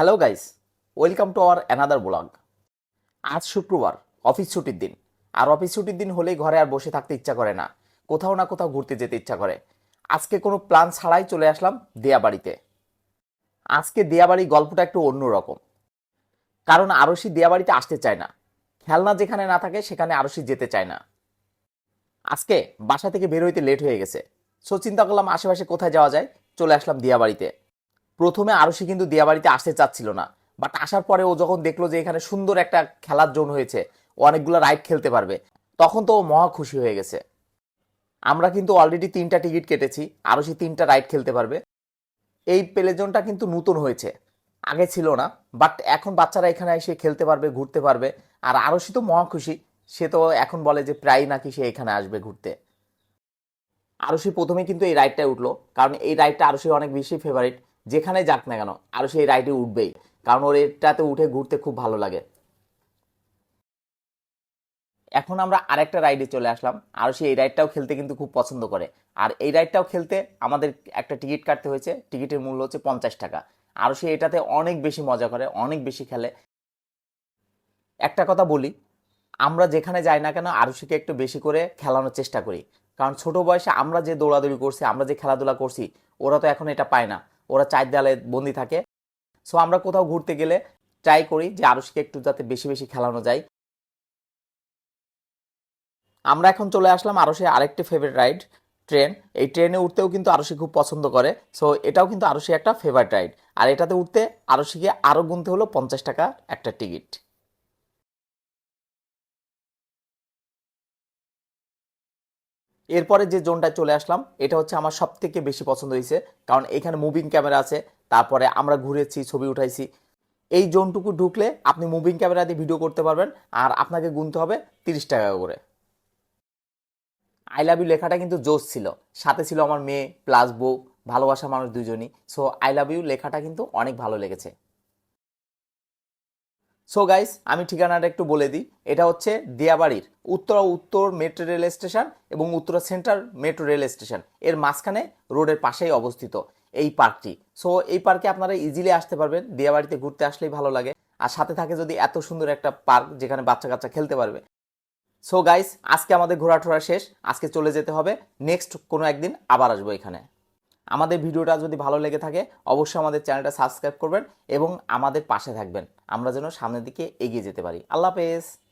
Hello guys welcome to our another blog আজ শুক্রবার office ছুটির দিন। আর অফিস ছুটির দিন হলেই ঘরে আর বসে থাকতে ইচ্ছা করে না। কোথাও না কোথাও ঘুরতে যেতে ইচ্ছা করে। আজকে কোনো প্ল্যান ছাড়াই চলে আসলাম দেয়াবাড়িতে। আজকে দিয়াবাড়ি গল্পটা একটু অন্যরকম। কারণ আরশি দেয়াবাড়িতে আসতে চায় না। খেলনা যেখানে না থাকে, সেখানে আরশি যেতে চায় না। আজকে বাসা থেকে বের হইতে লেট হয়ে গেছে। সো চিন্তা করলাম আশেপাশে কোথায় যাওয়া যায়, চলে আসলাম দিয়াবাড়িতে। প্রথমে আরশি কিন্তু দিয়াবাড়িতে আসতে চাচ্ছিল না। বাট আসার পরে ও যখন দেখল যে এখানে সুন্দর একটা খেলার জোন হয়েছে, ও অনেকগুলো রাইড খেলতে পারবে, তখন তো ও মহা খুশি হয়ে গেছে। আমরা কিন্তু অলরেডি তিনটা টিকিট কেটেছি, আরশি তিনটা রাইড খেলতে পারবে। এই প্লে জোনটা কিন্তু নতুন হয়েছে, আগে ছিল না বাট এখন বাচ্চারা এখানে এসে খেলতে পারবে, ঘুরতে পারবে। আর আরশি তো মহা খুশি, সে তো এখন বলে যে প্রায় নাকি সে এখানে আসবে ঘুরতে। আরশি প্রথমে কিন্তু এই রাইডটায় উঠল, কারণ এই রাইডটা আরশি অনেক বেশি ফেভারিট যেখানে যাক না কেন আরশি সেই রাইডে উঠবেই। কারণ ওর এটাতে উঠে ঘুরতে খুব ভালো লাগে। এখন আমরা আরেকটা রাইডে চলে আসলাম। আরশি এই রাইডটাও খেলতে কিন্তু খুব পছন্দ করে। আর এই রাইডটাও খেলতে আমাদের একটা টিকিট কাটতে হয়েছে। টিকিটের মূল্য হচ্ছে পঞ্চাশ টাকা। আর সে এটাতে অনেক বেশি মজা করে, অনেক বেশি খেলে। একটা কথা বলি, আমরা যেখানে যাই না কেন আরুষিকে একটু বেশি করে খেলানোর চেষ্টা করি। কারণ ছোট বয়সে আমরা যে দৌড়াদৌড়ি করছি, আমরা যে খেলাধুলা করছি, ওরা তো এখন এটা পায় না। ওরা চার দেয়ালে বন্দি থাকে। সো আমরা কোথাও ঘুরতে গেলে ট্রাই করি যে আরুষকে একটু যাতে বেশি বেশি খেলানো যায়। আমরা এখন চলে আসলাম আরুষের আরেকটি ফেভারিট রাইড ট্রেন এই ট্রেনে উঠতেও কিন্তু আরুষি খুব পছন্দ করে। সো এটাও কিন্তু আরুষি একটা ফেভারিট রাইড আর এটাতে উঠতে আরুষিকে আরও গুনতে হলো পঞ্চাশ টাকা একটা টিকিট এরপরে যে জোনটায় চলে আসলাম, এটা হচ্ছে আমার সব থেকে বেশি পছন্দ হয়েছে। কারণ এখানে মুভিং ক্যামেরা আছে, তারপরে আমরা ঘুরেছি, ছবি উঠাইছি। এই জোনটুকু ঢুকলে আপনি মুভিং ক্যামেরা দিয়ে ভিডিও করতে পারবেন, আর আপনাকে গুনতে হবে তিরিশ টাকা করে। আই লাভ ইউ লেখাটা কিন্তু জোস ছিল। সাথে ছিল আমার মেয়ে প্লাস বউ ভালোবাসা মানুষ দুজনই। সো আই লাভ ইউ লেখাটা কিন্তু অনেক ভালো লেগেছে। সো গাইস আমি ঠিকানাটা একটু বলে দিই। এটা হচ্ছে দিয়াবাড়ির উত্তরা উত্তর মেট্রো রেল স্টেশন এবং Uttara central metro rail station. এর মাঝখানে রোডের পাশেই অবস্থিত এই পার্কটি। সো এই পার্কে আপনারা ইজিলি আসতে পারবেন। দিয়াবাড়িতে ঘুরতে আসলেই ভালো লাগে। আর সাথে থাকে যদি এত সুন্দর একটা পার্ক যেখানে বাচ্চা কাচ্চা খেলতে পারবে। সো গাইস আজকে আমাদের ঘোরাটোরা শেষ। আজকে চলে যেতে হবে। নেক্সট কোনো একদিন আবার আসব এখানে। আমাদের ভিডিওটা যদি ভালো লেগে থাকে, অবশ্যই আমাদের চ্যানেলটা সাবস্ক্রাইব করবেন এবং আমাদের পাশে থাকবেন। আমরা যেন সামনের দিকে এগিয়ে যেতে পারি। আল্লাহ হাফেজ।